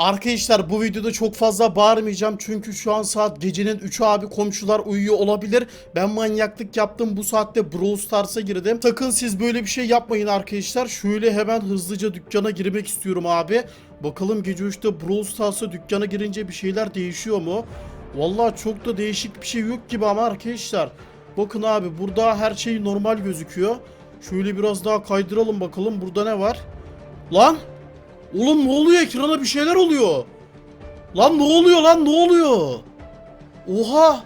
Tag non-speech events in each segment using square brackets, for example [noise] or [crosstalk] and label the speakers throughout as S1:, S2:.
S1: Arkadaşlar bu videoda çok fazla bağırmayacağım çünkü şu an saat gecenin 3'ü abi komşular uyuyor olabilir. Ben manyaklık yaptım bu saatte Brawl Stars'a girdim. Sakın siz böyle bir şey yapmayın arkadaşlar. Şöyle hemen hızlıca dükkana girmek istiyorum abi. Bakalım gece 3'te Brawl Stars'a dükkana girince bir şeyler değişiyor mu? Vallahi çok da değişik bir şey yok gibi ama arkadaşlar. Bakın abi burada her şey normal gözüküyor. Şöyle biraz daha kaydıralım bakalım burada ne var? Lan! Oğlum ne oluyor ekrana bir şeyler oluyor. Lan ne oluyor lan ne oluyor? Oha!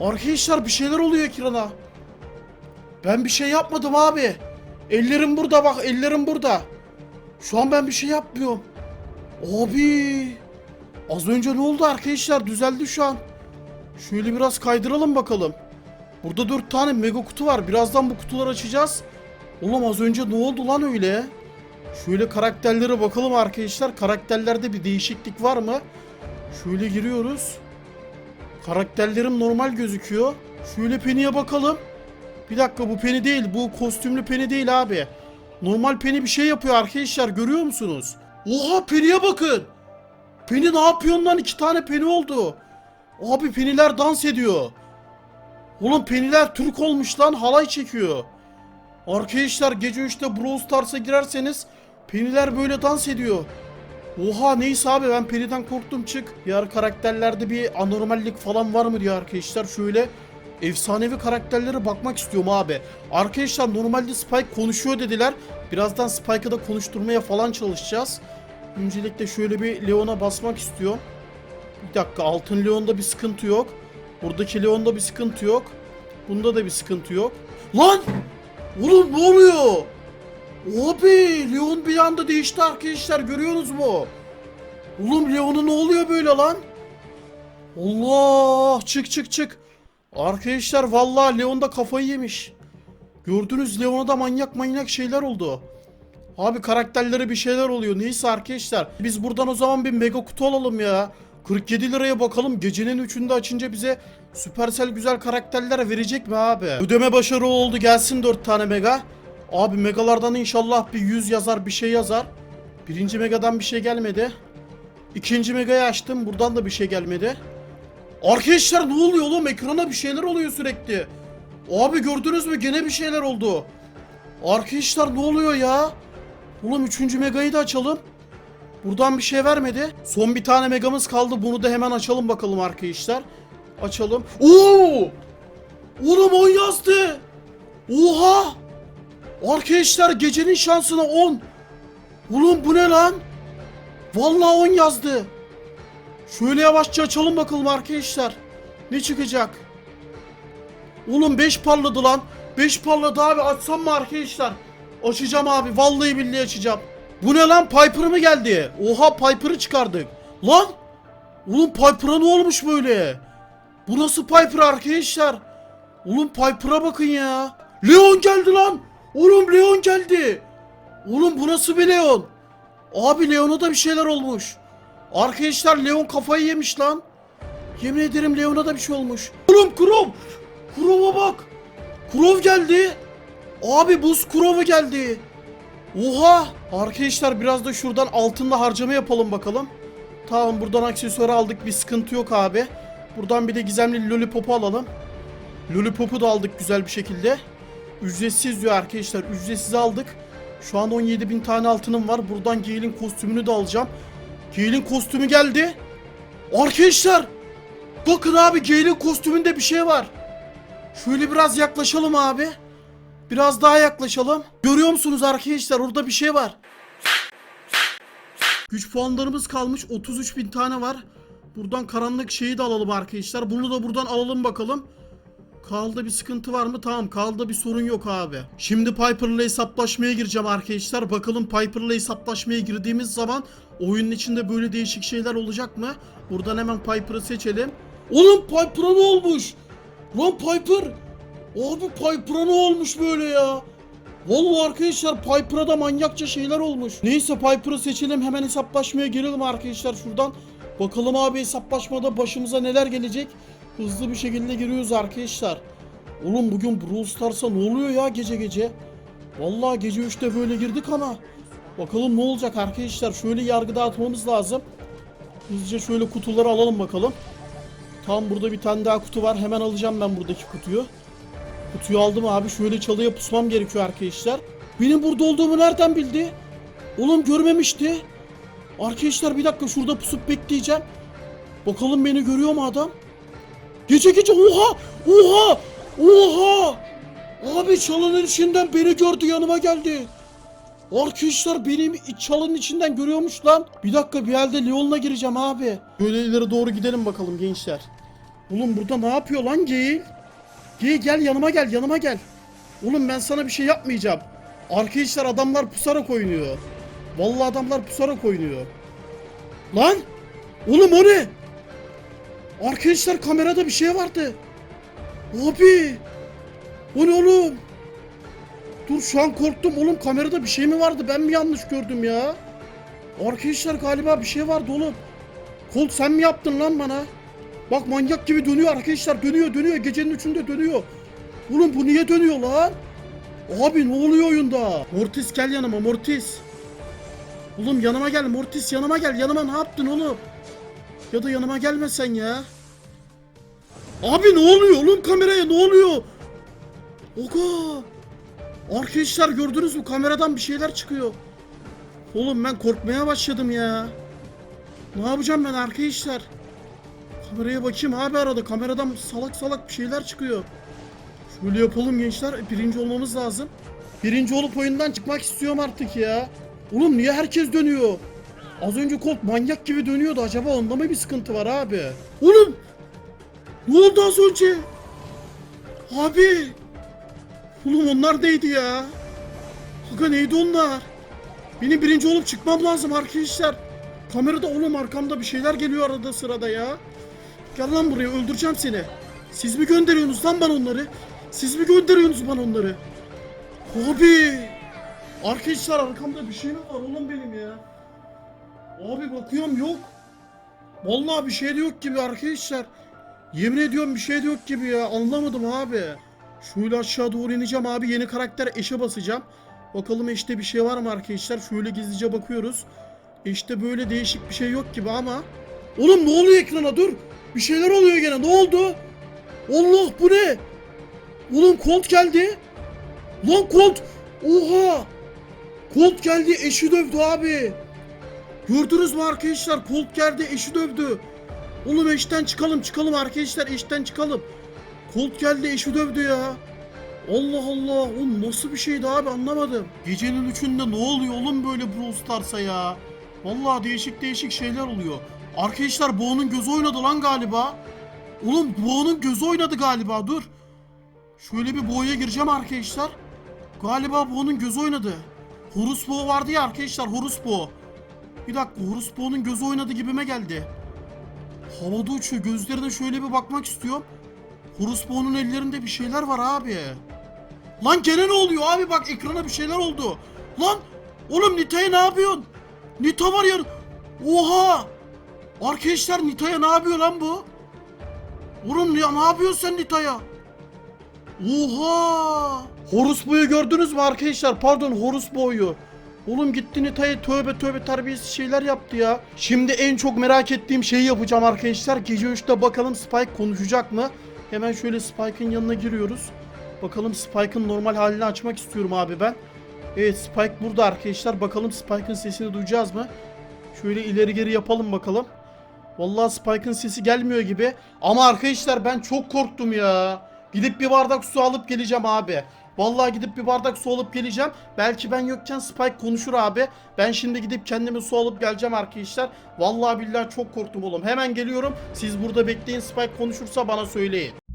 S1: Arkadaşlar bir şeyler oluyor ekrana. Ben bir şey yapmadım abi. Ellerim burada bak ellerim burada. Şu an ben bir şey yapmıyorum. Abi! Az önce ne oldu arkadaşlar? Düzeldi şu an. Şöyle biraz kaydıralım bakalım. Burada dört tane mega kutu var. Birazdan bu kutuları açacağız. Oğlum az önce ne oldu lan öyle? Şöyle karakterlere bakalım arkadaşlar. Karakterlerde bir değişiklik var mı? Şöyle giriyoruz. Karakterlerim normal gözüküyor. Şöyle Penny'e bakalım. Bir dakika bu Penny değil. Bu kostümlü Penny değil abi. Normal Penny bir şey yapıyor arkadaşlar. Görüyor musunuz? Oha Penny'e bakın. Penny ne yapıyorsun lan? İki tane Penny oldu. Abi Penny'ler dans ediyor. Oğlum Penny'ler Türk olmuş lan. Halay çekiyor. Arkadaşlar gece 3'te Brawl Stars'a girerseniz Penny'ler böyle dans ediyor. Oha neyse abi ben Penny'den korktum çık. Diğer karakterlerde bir anormallik falan var mı diyor arkadaşlar. Şöyle efsanevi karakterlere bakmak istiyorum abi. Arkadaşlar normalde Spike konuşuyor dediler. Birazdan Spike'ı da konuşturmaya falan çalışacağız. Öncelikle şöyle bir Leon'a basmak istiyorum. Bir dakika altın Leon'da bir sıkıntı yok. Buradaki Leon'da bir sıkıntı yok. Bunda da bir sıkıntı yok. Lan! Oğlum ne oluyor? Abi Leon bir anda değişti arkadaşlar görüyorsunuz mu? Oğlum Leon'a ne oluyor böyle lan? Allah çık çık çık. Arkadaşlar vallahi Leon da kafayı yemiş. Gördünüz Leon'a da manyak manyak şeyler oldu. Abi karakterlere bir şeyler oluyor. Neyse arkadaşlar. Biz buradan o zaman bir mega kutu alalım ya. 47 liraya bakalım. Gecenin 3'ünde açınca bize Supercell güzel karakterler verecek mi abi? Ödeme başarılı oldu. Gelsin 4 tane mega. Abi megalardan inşallah bir 100 yazar bir şey yazar. Birinci megadan bir şey gelmedi. İkinci megayı açtım. Buradan da bir şey gelmedi. Arkadaşlar ne oluyor oğlum? Ekrana bir şeyler oluyor sürekli. Abi gördünüz mü? Gene bir şeyler oldu. Arkadaşlar ne oluyor ya? Oğlum üçüncü megayı da açalım. Buradan bir şey vermedi. Son bir tane megamız kaldı. Bunu da hemen açalım bakalım arkadaşlar. Açalım. Oo! Oğlum 10 yazdı. Oha! Arkadaşlar gecenin şansına 10. Oğlum bu ne lan? Vallahi 10 yazdı. Şöyle yavaşça açalım bakalım arkadaşlar. Ne çıkacak? Oğlum 5 parladı lan. 5 parladı abi açsam mı arkadaşlar? Açacağım abi vallahi billahi açacağım. Bu ne lan Piper mı geldi? Oha Piper'ı çıkardık. Lan! Oğlum Piper'a ne olmuş böyle? Bu nasıl Piper arkadaşlar? Oğlum Piper'a bakın ya. Leon geldi lan. Oğlum Leon geldi. Oğlum bu nasıl bir Leon? Abi Leon'a da bir şeyler olmuş. Arkadaşlar Leon kafayı yemiş lan. Yemin ederim Leon'a da bir şey olmuş. Oğlum Krov. Krov'a bak. Krov geldi. Abi buz Krov'a geldi. Oha! Arkadaşlar biraz da şuradan altında harcama yapalım bakalım. Tamam buradan aksesuarı aldık bir sıkıntı yok abi. Buradan bir de gizemli lollipop'u alalım. Lollipop'u da aldık güzel bir şekilde. Ücretsiz diyor arkadaşlar. Ücretsiz aldık. Şu an 17.000 tane altınım var. Buradan Gale'in kostümünü de alacağım. Gale'in kostümü geldi. Arkadaşlar! Bakın abi Gale'in kostümünde bir şey var. Şöyle biraz yaklaşalım abi. Biraz daha yaklaşalım. Görüyor musunuz arkadaşlar orada bir şey var. Güç puanlarımız kalmış 33 bin tane var. Buradan karanlık şeyi de alalım arkadaşlar. Bunu da buradan alalım bakalım. Kaldı bir sıkıntı var mı? Tamam kaldı bir sorun yok abi. Şimdi Piper'la hesaplaşmaya gireceğim arkadaşlar. Bakalım Piper'la hesaplaşmaya girdiğimiz zaman oyunun içinde böyle değişik şeyler olacak mı? Buradan hemen Piper'ı seçelim. Oğlum Piper'a ne olmuş? Lan Piper! Abi Piper'a ne olmuş böyle ya? Vallahi arkadaşlar Piper'a da manyakça şeyler olmuş. Neyse Piper'ı seçelim hemen hesaplaşmaya girelim arkadaşlar şuradan. Bakalım abi hesaplaşmada başımıza neler gelecek. Hızlı bir şekilde giriyoruz arkadaşlar. Oğlum bugün Brawl Stars'a ne oluyor ya gece gece? Vallahi gece 3'te böyle girdik ama. Bakalım ne olacak arkadaşlar. Şöyle yargı dağıtmamız lazım. Hızlıca şöyle kutuları alalım bakalım. Tam burada bir tane daha kutu var. Hemen alacağım ben buradaki kutuyu. Kutuyu aldım abi. Şöyle çalıya pusmam gerekiyor arkadaşlar. Benim burada olduğumu nereden bildi? Oğlum görmemişti. Arkadaşlar bir dakika şurada pusup bekleyeceğim. Bakalım beni görüyor mu adam? Gece gece oha! Oha! Oha! Abi çalının içinden beni gördü yanıma geldi. Arkadaşlar benim çalının içinden görüyormuş lan. Bir dakika bir halde Leon'la gireceğim abi. Böyle ileri doğru gidelim bakalım gençler. Oğlum burada ne yapıyor lan Geyil? Geyil gel yanıma gel yanıma gel. Oğlum ben sana bir şey yapmayacağım. Arkadaşlar adamlar pusarak oynuyor. Vallahi adamlar pusarak oynuyor. Lan! Oğlum o ne? Arkadaşlar kamerada bir şey vardı. Abi! O ne oğlum? Dur şu an korktum oğlum kamerada bir şey mi vardı ben mi yanlış gördüm ya? Arkadaşlar galiba bir şey vardı oğlum. Colt sen mi yaptın lan bana? Bak manyak gibi dönüyor arkadaşlar dönüyor dönüyor gecenin üçünde dönüyor. Oğlum bu niye dönüyor lan? Abi ne oluyor oyunda? Mortis gel yanıma Mortis. Oğlum yanıma gel Mortis yanıma gel yanıma ne yaptın oğlum? Ya da yanıma gelmesen ya. Abi ne oluyor oğlum kameraya ne oluyor? Oga. Arkadaşlar gördünüz mü kameradan bir şeyler çıkıyor. Oğlum ben korkmaya başladım ya. Ne yapacağım ben arkadaşlar? Kameraya bakayım abi arada kameradan salak salak bir şeyler çıkıyor. Şöyle yapalım gençler birinci olmamız lazım. Birinci olup oyundan çıkmak istiyorum artık ya. Oğlum niye herkes dönüyor? Az önce Colt manyak gibi dönüyordu acaba onda mı bir sıkıntı var abi? Oğlum! Ne oldu az önce? Abi! Oğlum onlar neydi ya? Aga neydi onlar? Benim birinci olup çıkmam lazım arkadaşlar. Kamerada oğlum arkamda bir şeyler geliyor arada sırada ya. Gel lan buraya öldüreceğim seni. Siz mi gönderiyorsunuz lan bana onları? Siz mi gönderiyorsunuz bana onları? Abi! Arkadaşlar arkamda bir şey mi var oğlum benim ya? Abi bakıyorum yok. Vallahi bir şey de yok gibi arkadaşlar. Yemin ediyorum bir şey de yok gibi ya. Anlamadım abi. Şöyle aşağı doğru ineceğim abi. Yeni karakter eşe basacağım. Bakalım eşte bir şey var mı arkadaşlar? Şöyle gizlice bakıyoruz. Eşte böyle değişik bir şey yok gibi ama. Oğlum ne oluyor ekrana dur. Bir şeyler oluyor gene. Ne oldu? Allah bu ne? Oğlum Colt geldi. Lan Colt. Oha. Colt geldi eşi dövdü abi. Gördünüz mü arkadaşlar? Colt geldi eşi dövdü. Oğlum eşten çıkalım çıkalım arkadaşlar eşten çıkalım. Colt geldi eşi dövdü ya. Allah Allah oğlum nasıl bir şeydi abi anlamadım. Gecenin üçünde ne oluyor oğlum böyle Brawl Stars'a ya. Vallahi değişik değişik şeyler oluyor. Arkadaşlar Bo'nun gözü oynadı lan galiba. Oğlum Bo'nun gözü oynadı galiba dur. Şöyle bir Bo'ya gireceğim arkadaşlar. Galiba Bo'nun gözü oynadı. Horus Bo vardı ya arkadaşlar Horus Bo. Bir dakika Horus Bo'nun gözü oynadı gibime geldi. Havada uçuyor gözlerine şöyle bir bakmak istiyorum. Horus Bo'nun ellerinde bir şeyler var abi. Lan gene ne oluyor abi bak ekrana bir şeyler oldu. Lan oğlum Nita'ya ne yapıyorsun? Nita var ya. Oha! Arkadaşlar Nita'ya ne yapıyor lan bu? Oğlum ya ne yapıyorsun sen Nita'ya? Oha! Horus Boy'u gördünüz mü arkadaşlar? Pardon Horus Boy'u. Oğlum gitti Nita'ya tövbe tövbe terbiyesiz şeyler yaptı ya. Şimdi en çok merak ettiğim şeyi yapacağım arkadaşlar. Gece 3'te bakalım Spike konuşacak mı? Hemen şöyle Spike'ın yanına giriyoruz. Bakalım Spike'ın normal halini açmak istiyorum abi ben. Evet Spike burada arkadaşlar. Bakalım Spike'ın sesini duyacağız mı? Şöyle ileri geri yapalım bakalım. Vallahi Spike'ın sesi gelmiyor gibi. Ama arkadaşlar ben çok korktum ya. Gidip bir bardak su alıp geleceğim abi. Vallahi gidip bir bardak su alıp geleceğim. Belki ben yokken Spike konuşur abi. Ben şimdi gidip kendime su alıp geleceğim arkadaşlar. Vallahi billahi çok korktum oğlum. Hemen geliyorum. Siz burada bekleyin. Spike konuşursa bana söyleyin.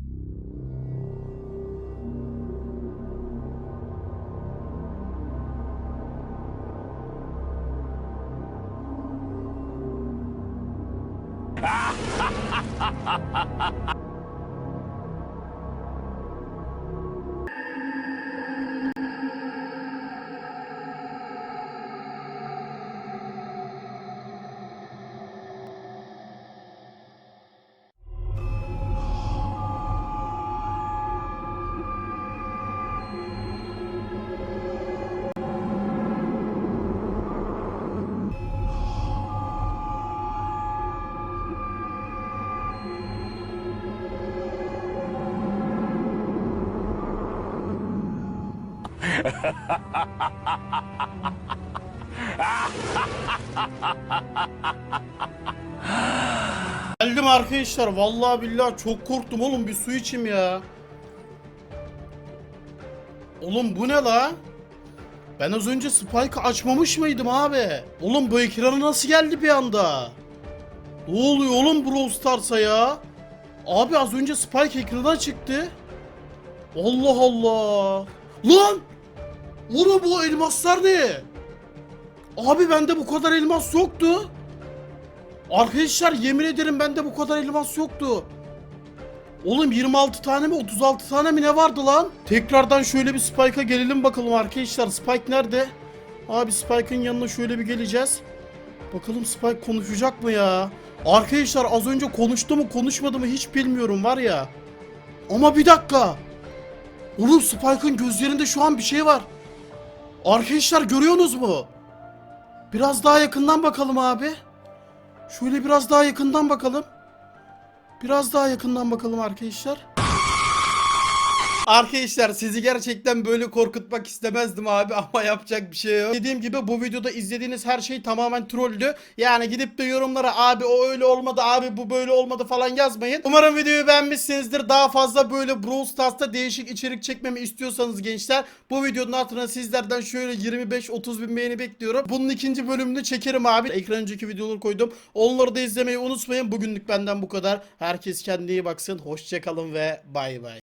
S1: Geldim arkadaşlar. Vallahi billahi çok korktum oğlum. Bir su içeyim ya. Oğlum bu ne la? Ben az önce Spike'ı açmamış mıydım abi? Oğlum bu ekrana nasıl geldi bir anda? Ne oluyor oğlum Brawl Stars'a ya? Abi az önce Spike ekrana çıktı. Allah Allah. Lan! Oğlum bu elmaslar ne? Abi bende bu kadar elmas yoktu. Arkadaşlar yemin ederim bende bu kadar elmas yoktu. Oğlum 26 tane mi 36 tane mi ne vardı lan? Tekrardan şöyle bir Spike'a gelelim bakalım arkadaşlar. Spike nerede? Abi Spike'ın yanına şöyle bir geleceğiz. Bakalım Spike konuşacak mı ya? Arkadaşlar az önce konuştu mu konuşmadı mı hiç bilmiyorum var ya. Ama bir dakika. Oğlum Spike'ın gözlerinde şu an bir şey var. Arkadaşlar görüyorsunuz mu? Biraz daha yakından bakalım abi. Şöyle biraz daha yakından bakalım. Biraz daha yakından bakalım arkadaşlar. Arkadaşlar sizi gerçekten böyle korkutmak istemezdim abi [laughs] ama yapacak bir şey yok. Dediğim gibi bu videoda izlediğiniz her şey tamamen trolldü. Yani gidip de yorumlara abi o öyle olmadı abi bu böyle olmadı falan yazmayın. Umarım videoyu beğenmişsinizdir. Daha fazla böyle Brawl Stars'ta değişik içerik çekmemi istiyorsanız gençler bu videonun altına sizlerden şöyle 25-30 bin beğeni bekliyorum. Bunun ikinci bölümünü çekerim abi. Ekran önceki videoları koydum. Onları da izlemeyi unutmayın. Bugünlük benden bu kadar. Herkes kendine iyi baksın. Hoşçakalın ve bay bay.